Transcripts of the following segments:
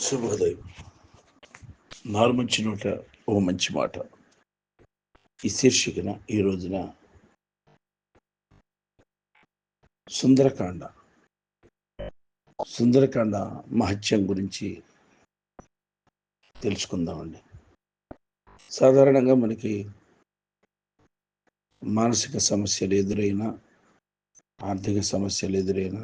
శుభోదయం. నారు మంచి నోట ఓ మంచి మాట. ఈ శీర్షికన ఈ రోజున సుందరకాండ. సుందరకాండ మహత్యం గురించి తెలుసుకుందామండి. సాధారణంగా మనకి మానసిక సమస్యలు ఎదురైనా ఆర్థిక సమస్యలు ఎదురైనా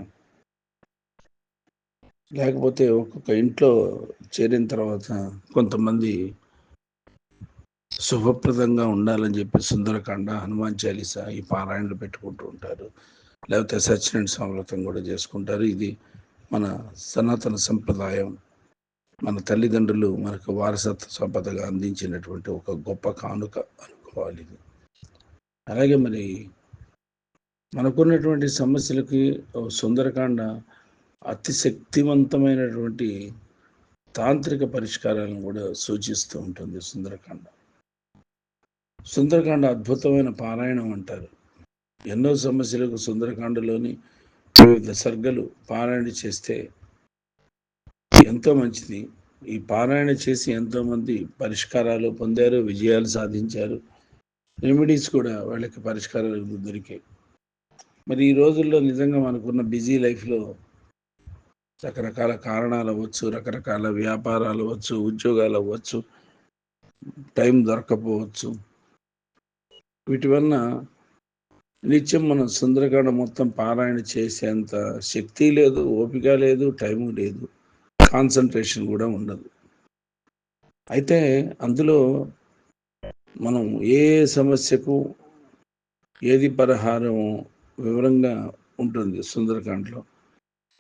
లేకపోతే ఒక్కొక్క ఇంట్లో చేరిన తర్వాత కొంతమంది శుభప్రదంగా ఉండాలని చెప్పి సుందరకాండ హనుమాన్ చాలీస ఈ పారాయణలు పెట్టుకుంటూ ఉంటారు. లేకపోతే సత్యనారాయణ సమవ్రతం కూడా చేసుకుంటారు. ఇది మన సనాతన సంప్రదాయం. మన తల్లిదండ్రులు మనకు వారసత్వ సంపదగా అందించినటువంటి ఒక గొప్ప కానుక అనుకోవాలి ఇది. అలాగే మరి మనకున్నటువంటి సమస్యలకి సుందరకాండ అతి శక్తివంతమైనటువంటి తాంత్రిక పరిష్కారాలను కూడా సూచిస్తూ ఉంటుంది సుందరకాండ. సుందరకాండ అద్భుతమైన పారాయణం అంటారు. ఎన్నో సమస్యలకు సుందరకాండలోని వివిధ సర్గలు పారాయణ చేస్తే ఎంతో మంచిది. ఈ పారాయణ చేసి ఎంతోమంది పరిష్కారాలు పొందారు విజయాలు సాధించారు. రెమెడీస్ కూడా వాళ్ళకి పరిష్కారాలు దొరికాయి. మరి ఈ రోజుల్లో నిజంగా మనకున్న బిజీ లైఫ్లో రకరకాల కారణాలు అవ్వచ్చు రకరకాల వ్యాపారాలు అవ్వచ్చు ఉద్యోగాలు అవ్వచ్చు టైం దొరకపోవచ్చు. వీటి వలన నిత్యం మనం సుందరకాండ మొత్తం పారాయణ చేసేంత శక్తి లేదు ఓపిక లేదు టైము లేదు కాన్సన్ట్రేషన్ కూడా ఉండదు. అయితే అందులో మనం ఏ సమస్యకు ఏది పరిహారం వివరంగా ఉంటుంది సుందరకాండలో.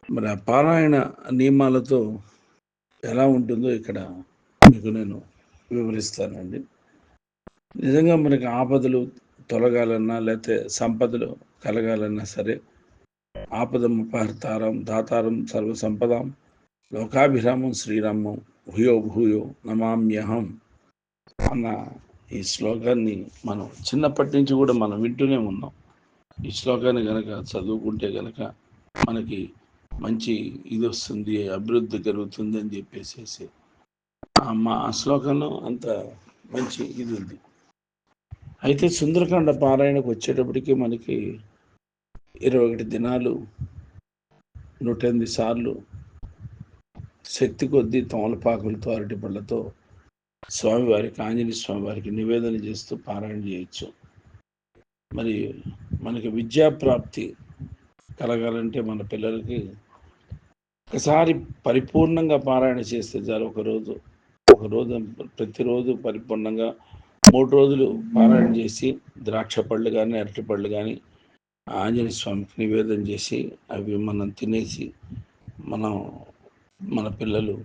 మరి ఆ పారాయణ నియమాలతో ఎలా ఉంటుందో ఇక్కడ మీకు నేను వివరిస్తానండి. నిజంగా మనకి ఆపదలు తొలగాలన్నా లేకపోతే సంపదలు కలగాలన్నా సరే ఆపదముపహర్తారం దాతారం సర్వ సంపదాం లోకాభిరామం శ్రీరామం భూయో భూయో నమామ్యహం అన్న ఈ శ్లోకాన్ని మనం చిన్నప్పటి నుంచి కూడా మనం వింటూనే ఉన్నాం. ఈ శ్లోకాన్ని గనక చదువుకుంటే గనక మనకి మంచి ఇది వస్తుంది అభివృద్ధి జరుగుతుంది అని చెప్పేసి మా శ్లోకంలో అంత మంచి ఇది ఉంది అయితే సుందరకాండ పారాయణకు వచ్చేటప్పటికి మనకి ఇరవై ఒకటి దినాలు నూట ఎనిమిది సార్లు శక్తి కొద్దీ తమలపాకులతో అరటి పళ్ళతో స్వామివారికి ఆంజనేయ స్వామివారికి నివేదన చేస్తూ పారాయణ చేయొచ్చు. మరి మనకి విద్యాప్రాప్తి కలగాలంటే మన పిల్లలకి ఒకసారి పరిపూర్ణంగా పారాయణ చేస్తే చాలు ఒకరోజు ఒకరోజు ప్రతిరోజు పరిపూర్ణంగా మూడు రోజులు పారాయణ చేసి ద్రాక్ష పళ్ళు కానీ అరటి పళ్ళు కానీ ఆంజనేయ స్వామికి నివేదన చేసి అవి మనం తినేసి మనం మన పిల్లలు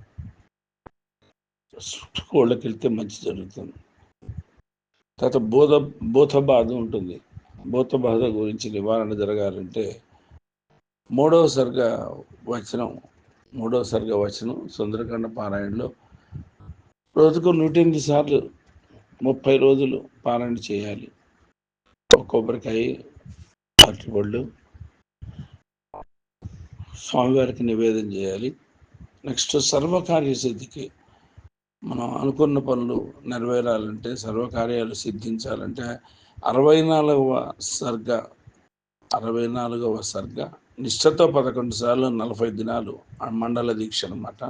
స్కూళ్ళకి వెళ్తే మంచి జరుగుతుంది. తర్వాత బోధ బోధ బాధ ఉంటుంది. బోధ బాధ గురించి నివారణ జరగాలంటే మూడవసారిగా సర్గ వచనం మూడవ సరిగా వచనం సుందరకాండ పారాయణలో రోజుకు నూట ఎనిమిది సార్లు ముప్పై రోజులు పారాయణ చేయాలి. ఒక కొబ్బరికాయ అరటిపళ్ళు స్వామివారికి నివేదన చేయాలి. నెక్స్ట్ సర్వకార్య సిద్ధికి మనం అనుకున్న పనులు నెరవేరాలంటే సర్వకార్యాలు సిద్ధించాలంటే అరవై నాలుగవ సర్గ అరవై నాలుగవ సర్గ నిష్ఠతో పదకొండు సార్లు నలభై దినాలు మండల దీక్ష అనమాట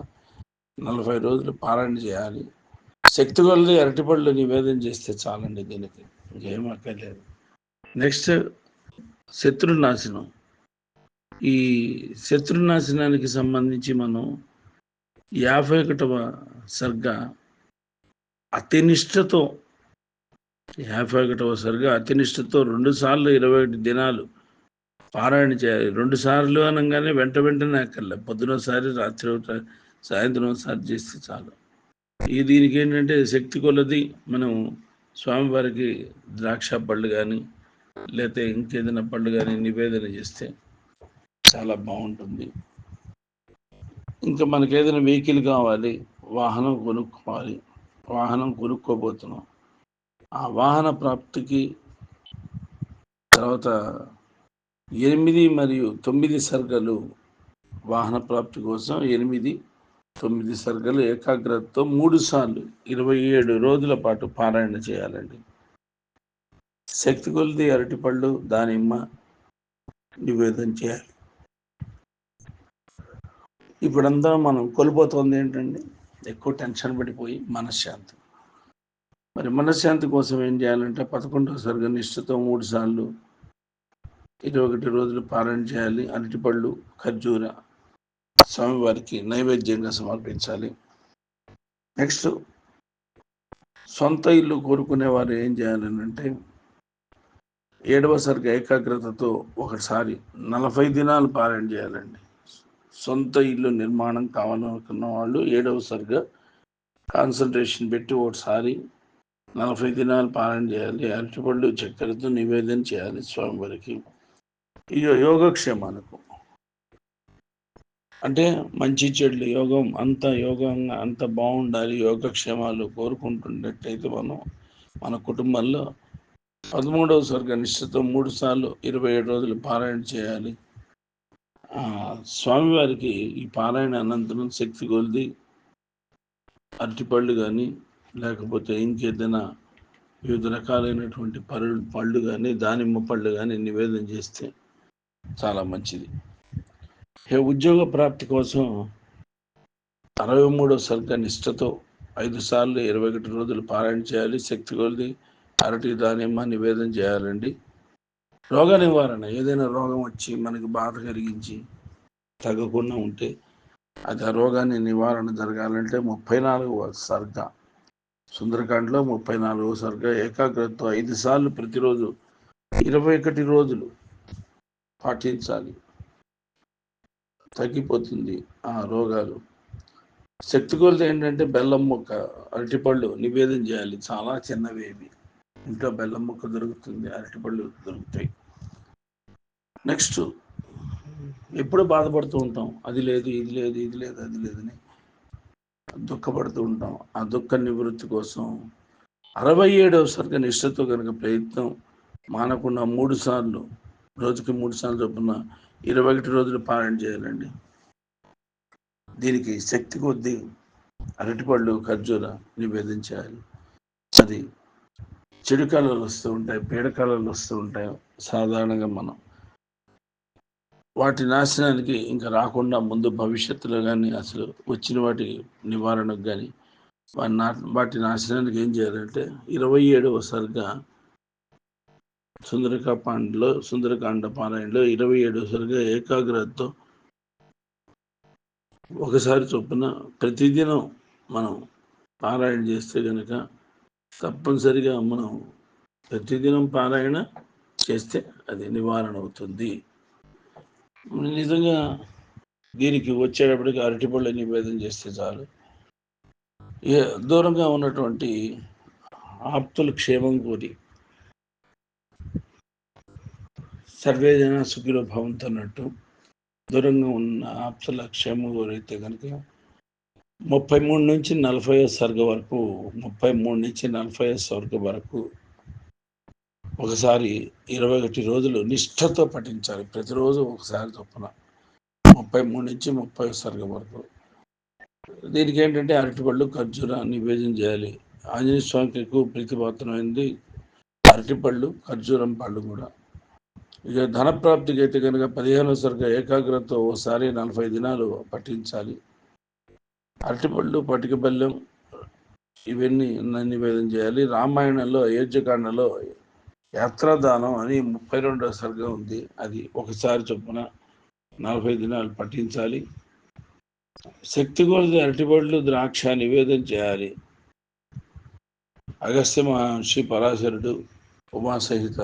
నలభై రోజులు పారాయణ చేయాలి. శక్తి కొలది అరటిపళ్ళు నివేదన చేస్తే చాలండి దీనికి. ఇంకేం అక్కర్లేదు. నెక్స్ట్ శత్రు నాశనం. ఈ శత్రు నాశనానికి సంబంధించి మనం యాభై ఒకటవ సర్గ అతి నిష్ఠతో యాభై ఒకటవ సర్గ అతినిష్టతో రెండుసార్లు రెండు సార్లు ఇరవై ఒకటి దినాలు పారాయణ చేయాలి రెండు సార్లు అనగానే వెంట వెంటనే అక్కర్లే. పొద్దునోసారి రాత్రి ఒకటి సాయంత్రం ఒకసారి చేస్తే చాలు. ఈ దీనికి ఏంటంటే శక్తి కొలది మనం స్వామివారికి ద్రాక్ష పళ్ళు కానీ లేకపోతే ఇంకేదైనా పళ్ళు కానీ నివేదన చేస్తే చాలా బాగుంటుంది. ఇంకా మనకి ఏదైనా వెహికల్ కావాలి వాహనం కొనుక్కోవాలి వాహనం కొనుక్కోబోతున్నాం. ఆ వాహన ప్రాప్తికి తర్వాత ఎనిమిది మరియు తొమ్మిది సర్గలు వాహన ప్రాప్తి కోసం ఎనిమిది తొమ్మిది సర్గలు ఏకాగ్రతతో మూడు సార్లు ఇరవై ఏడు రోజుల పాటు పారాయణ చేయాలండి. శక్తి కొలిది అరటిపళ్ళు దానిమ్మ నివేదన చేయాలి. ఇప్పుడంతా మనం కోల్పోతుంది ఏంటండి? ఎక్కువ టెన్షన్ పడిపోయి మనశ్శాంతి. మరి మనశ్శాంతి కోసం ఏం చేయాలంటే పదకొండవ సరిగా నిష్ఠతో మూడు సార్లు ఇరవై ఒకటి రోజులు పారాయణ చేయాలి. అరటిపళ్ళు ఖర్జూర స్వామివారికి నైవేద్యంగా సమర్పించాలి. నెక్స్ట్ సొంత ఇల్లు కోరుకునే వారు ఏం చేయాలని అంటే ఏడవ ఏకాగ్రతతో ఒకసారి నలభై దినాలు పారాయణ చేయాలండి. సొంత ఇల్లు నిర్మాణం కావాలనుకున్న వాళ్ళు ఏడవసరిగా కాన్సన్ట్రేషన్ పెట్టి ఒకసారి నలభై దినాలు పారాయణ చేయాలి. అరటిపళ్ళు చక్కెరతో నివేదన చేయాలి స్వామివారికి. యోగక్షేమాలకు. అంటే మంచి చెడులు యోగం అంత యోగంగా అంత బాగుండాలి యోగక్షేమాలు కోరుకుంటున్నట్టయితే మనం మన కుటుంబంలో పదమూడవ స్వర్గ నిశ్చితం మూడు సార్లు ఇరవై ఏడు రోజులు పారాయణ చేయాలి. స్వామివారికి ఈ పారాయణ అనంతరం శక్తి కొలిది అరటిపళ్ళు కానీ లేకపోతే ఇంకేదైనా వివిధ రకాలైనటువంటి పళ్ళు పళ్ళు కానీ దానిమ్మ పళ్ళు కానీ నివేదన చేస్తే చాలా మంచిది. ఉద్యోగ ప్రాప్తి కోసం అరవై మూడో సర్గ నిష్ఠతో ఐదు సార్లు ఇరవై ఒకటి రోజులు పారాయణ చేయాలి. శక్తి కొలిది అరటి దానిమ్మ నివేదన చేయాలండి. రోగ నివారణ ఏదైనా రోగం వచ్చి మనకి బాధ కలిగించి తగ్గకుండా ఉంటే అది ఆ రోగాన్ని నివారణ జరగాలంటే ముప్పై నాలుగవ సర్గ సుందరకాండలో ముప్పై నాలుగవ సర్గ ఏకాగ్రతతో ఐదు సార్లు ప్రతిరోజు ఇరవై ఒకటి రోజులు పాటించాలి. తగ్గిపోతుంది ఆ రోగాలు. శక్తి కొలత ఏంటంటే బెల్లం మొక్క అరటిపళ్ళు నివేదన చేయాలి. చాలా చిన్నవి ఏవి ఇంట్లో బెల్లం మొక్క దొరుకుతుంది అరటిపళ్ళు దొరుకుతాయి. నెక్స్ట్ ఎప్పుడు బాధపడుతూ ఉంటాం. అది లేదు ఇది లేదు ఇది లేదు అది లేదని దుఃఖపడుతూ ఉంటాం. ఆ దుఃఖ నివృత్తి కోసం అరవై ఏడవ సరిగ్గా నిష్ఠతో కనుక ప్రయత్నం మానకుండా మూడు సార్లు రోజుకి మూడు సార్లు చొప్పున ఇరవై ఒకటి రోజులు పాలన చేయాలండి. దీనికి శక్తి కొద్దీ అరటిపళ్ళు ఖర్జూర నివేదించాలి చేయాలి. అది చెడు కాలాలు వస్తూ ఉంటాయి పీడ వస్తూ ఉంటాయి సాధారణంగా మనం. వాటి నాశనానికి ఇంకా రాకుండా ముందు భవిష్యత్తులో కానీ అసలు వచ్చిన వాటి నివారణకు కానీ వాటి నా వాటి నాశనానికి ఏం చేయాలంటే ఇరవై ఏడవ సరిగ్గా సుందరకాండలో సుందరకాండ పారాయణలో ఇరవై ఏడు సరిగా ఏకాగ్రతతో ఒకసారి చొప్పున ప్రతిదినం మనం పారాయణ చేస్తే కనుక తప్పనిసరిగా మనం ప్రతిదినం పారాయణ చేస్తే అది నివారణ అవుతుంది. నిజంగా దీనికి వచ్చేటప్పటికి అరటిపళ్ళు నివేదన చేస్తే చాలు. దూరంగా ఉన్నటువంటి ఆప్తుల క్షేమం కోరి సర్వేజన సుఖిలో భవంతో అన్నట్టు దూరంగా ఉన్న ఆప్తుల క్షేమం ఎవరైతే కనుక ముప్పై మూడు నుంచి నలభై సర్గ వరకు ముప్పై మూడు నుంచి నలభై సర్గ వరకు ఒకసారి ఇరవై ఒకటి రోజులు నిష్ఠతో పఠించాలి. ప్రతిరోజు ఒకసారి చొప్పున ముప్పై మూడు నుంచి ముప్పై సర్గ వరకు. దీనికి ఏంటంటే అరటిపళ్ళు ఖర్జూర నివేదన చేయాలి. ఆంజనేయ స్వామికి ఎక్కువ ప్రీతిపాత్రమైంది అరటిపళ్ళు ఖర్జూరం పళ్ళు కూడా. ఇక ధనప్రాప్తికి అయితే కనుక పదిహేనో సరిగ్గా ఏకాగ్రతతో ఓసారి నలభై దినాలు పఠించాలి. అరటిపళ్ళు పటికబల్యం ఇవన్నీ నివేదన చేయాలి. రామాయణంలో అయోధ్యకాండలో యాత్రాదానం అని ముప్పై రెండో సరిగ్గా ఉంది. అది ఒకసారి చొప్పున నలభై దినాలు పఠించాలి. శక్తి కొలది అరటిపళ్ళు ద్రాక్ష నివేదన చేయాలి. అగస్త్య మహర్షి పరాశరుడు ఉమాసహిత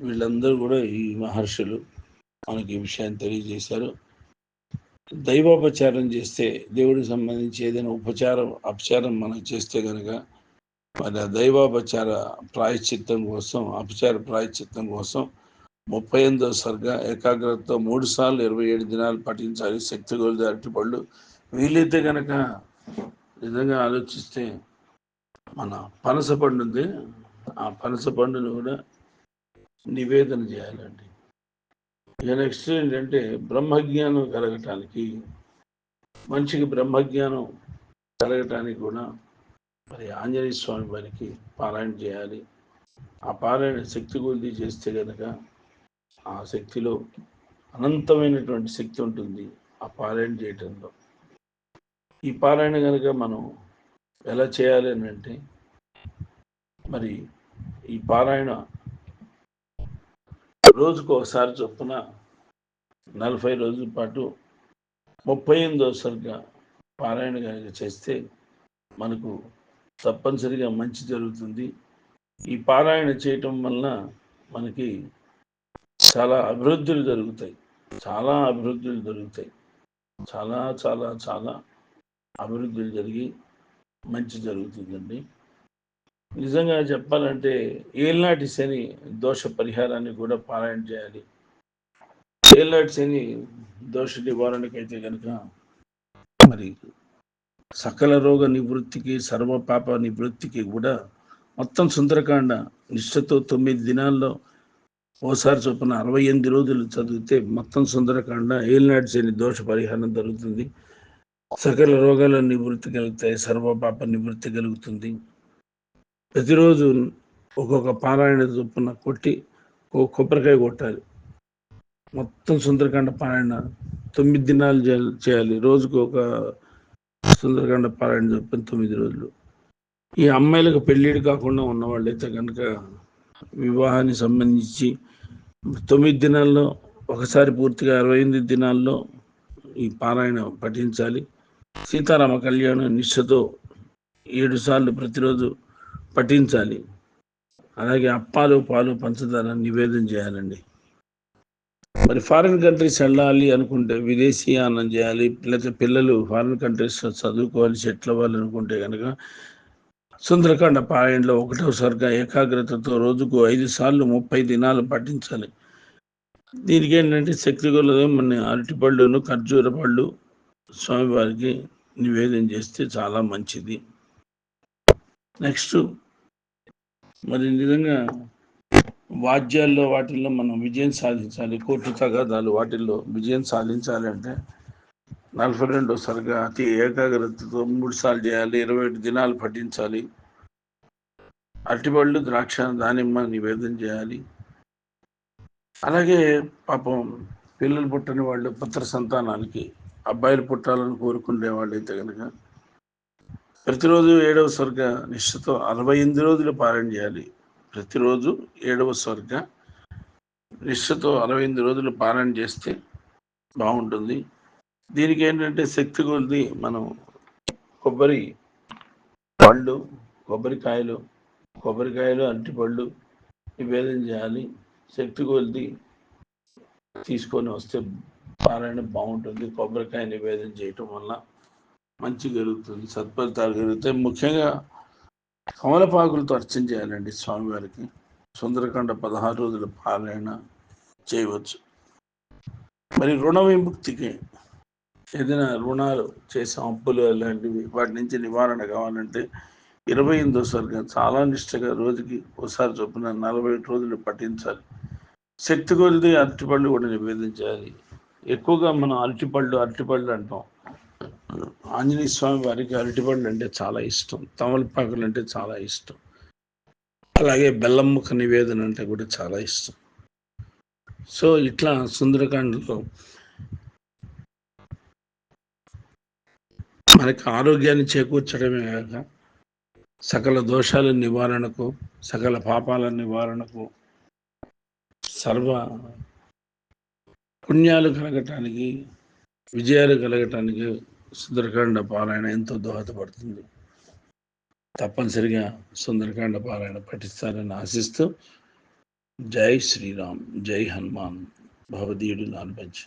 వీళ్ళందరూ కూడా ఈ మహర్షులు మనకి ఈ విషయాన్ని తెలియజేశారు. దైవోపచారం చేస్తే దేవుడికి సంబంధించి ఏదైనా ఉపచారం అపచారం మనం చేస్తే కనుక మరి ఆ దైవోపచార ప్రాయశ్చిత్తం కోసం అపచార ప్రాయశ్చిత్తం కోసం ముప్పై ఎనిమిదో సరిగా ఏకాగ్రతతో మూడు సార్లు ఇరవై ఏడు దినాలు పఠించాలి. శక్తి గోల్ది అరటిపళ్ళు వీలైతే కనుక నిజంగా ఆలోచిస్తే మన పనస పండు ఉంది. ఆ పనస పండును కూడా నివేదన చేయాలండి. ఇక నెక్స్ట్ ఏంటంటే బ్రహ్మజ్ఞానం కలగటానికి మనిషికి బ్రహ్మజ్ఞానం కలగటానికి కూడా మరి ఆంజనేయ స్వామి వారికి పారాయణ చేయాలి. ఆ పారాయణ శక్తి కొద్ది చేస్తే కనుక ఆ శక్తిలో అనంతమైనటువంటి శక్తి ఉంటుంది ఆ పారాయణ చేయటంలో. ఈ పారాయణ కనుక మనం ఎలా చేయాలి అని అంటే మరి ఈ పారాయణ రోజుకు ఒకసారి చొప్పున నలభై రోజుల పాటు ముప్పై ఎనిమిదోసారిగా పారాయణ కనుక చేస్తే మనకు తప్పనిసరిగా మంచి జరుగుతుంది. ఈ పారాయణ చేయటం వలన మనకి చాలా అభివృద్ధులు జరుగుతాయి. చాలా అభివృద్ధులు జరుగుతాయి. చాలా చాలా చాలా అభివృద్ధులు జరిగి మంచి జరుగుతుందండి. నిజంగా చెప్పాలంటే ఏళ్ళనాటి శని దోష పరిహారాన్ని కూడా పారాయణ చేయాలి. ఏల్నాటి శని దోష నివారణకైతే కనుక మరి సకల రోగ నివృత్తికి సర్వ పాప నివృత్తికి కూడా మొత్తం సుందరకాండ నిష్ఠతో తొమ్మిది దినాల్లో ఓసారి చొప్పున అరవై ఎనిమిది రోజులు చదివితే మొత్తం సుందరకాండ ఏలినాటి శని దోష పరిహారం జరుగుతుంది. సకల రోగాల నివృత్తి కలుగుతాయి సర్వ పాప నివృత్తి కలుగుతుంది. ప్రతిరోజు ఒక్కొక్క పారాయణ చొప్పున కొట్టి ఒక కొబ్బరికాయ కొట్టాలి. మొత్తం సుందరకాండ పారాయణ తొమ్మిది దినాలు చేయాలి రోజుకు ఒక సుందరకాండ పారాయణ చొప్పున తొమ్మిది రోజులు. ఈ అమ్మాయిలకు పెళ్ళిడు కాకుండా ఉన్న వాళ్ళైతే కనుక వివాహానికి సంబంధించి తొమ్మిది దినాల్లో ఒకసారి పూర్తిగా అరవై ఎనిమిది దినాల్లో ఈ పారాయణ పఠించాలి. సీతారామ కళ్యాణం నిష్ఠతో ఏడు సార్లు ప్రతిరోజు పఠించాలి. అలాగే అప్పాలు పాలు పంచదార నివేదన చేయాలండి. మరి ఫారిన్ కంట్రీస్ వెళ్ళాలి అనుకుంటే విదేశీయానం చేయాలి లేకపోతే పిల్లలు ఫారిన్ కంట్రీస్ చదువుకోవాలి సెటిల్ అవ్వాలి అనుకుంటే కనుక సుందరకాండ పారాయణలో ఒకటో సర్గ ఏకాగ్రతతో రోజుకు ఐదు సార్లు ముప్పై దినాలు పఠించాలి. దీనికి ఏంటంటే శక్తి కొలది మన అరటిపళ్ళును ఖర్జూర పళ్ళు స్వామివారికి నివేదన చేస్తే చాలా మంచిది. నెక్స్ట్ మరి నిజంగా వాద్యాల్లో వాటిల్లో మనం విజయం సాధించాలి కోర్టు తగాదాలు వాటిల్లో విజయం సాధించాలి అంటే నలభై రెండో సరిగా అతి ఏకాగ్రతతో మూడు సార్లు చేయాలి ఇరవై ఏడు దినాలు పఠించాలి. అరటిపళ్ళు ద్రాక్ష దానిమ్మ నివేదన చేయాలి. అలాగే పాపం పిల్లలు పుట్టని వాళ్ళు పుత్ర సంతానానికి అబ్బాయిలు పుట్టాలని కోరుకునే వాళ్ళు అయితే కనుక ప్రతిరోజు ఏడవ స్వర్గ నిష్ఠతో అరవై ఎనిమిది రోజులు పారాయణ చేయాలి. ప్రతిరోజు ఏడవ స్వర్గ నిష్ఠతో అరవై ఎనిమిది రోజులు పారాయణ చేస్తే బాగుంటుంది. దీనికి ఏంటంటే శక్తి కొద్ది మనం కొబ్బరి పళ్ళు కొబ్బరికాయలు కొబ్బరికాయలు అరటిపళ్ళు నివేదన చేయాలి. శక్తి కొద్ది తీసుకొని వస్తే పారాయణ బాగుంటుంది. కొబ్బరికాయ నివేదన చేయటం వల్ల మంచి జరుగుతుంది సత్ఫలితాలు జరుగుతాయి ముఖ్యంగా కమలపాకులతో అర్చన చేయాలండి స్వామివారికి. సుందరకాండ పదహారు రోజుల పారాయణ చేయవచ్చు. మరి రుణ విముక్తికి ఏదైనా రుణాలు చేసే అప్పులు అలాంటివి వాటి నుంచి నివారణ కావాలంటే ఇరవై ఎనిమిదో స్వర్గం చాలా నిష్టగా రోజుకి ఒకసారి చొప్పున నలభై రోజులు పఠించాలి. శక్తి కొలిది అరటిపళ్ళు కూడా నివేదించాలి. ఎక్కువగా మనం అరటిపళ్ళు అరటిపళ్ళు అంటాం. ఆంజనేయ స్వామి వారికి అరటిపండు అంటే చాలా ఇష్టం. తమలపాకులు అంటే చాలా ఇష్టం. అలాగే బెల్లం నివేదన అంటే కూడా చాలా ఇష్టం. సో ఇట్లా సుందరకాండలో మనకి ఆరోగ్యాన్ని చేకూర్చడమే కాక సకల దోషాల నివారణకు సకల పాపాల నివారణకు సర్వ పుణ్యాలు కలగటానికి విజయాలు కలగటానికి సుందరకాండ పారాయణ ఎంతో దోహదపడుతుంది. తప్పనిసరిగా సుందరకాండ పారాయణ పఠిస్తారని ఆశిస్తూ జై శ్రీరామ్ జై హనుమాన్ భవదీయుడు నాలుపంచి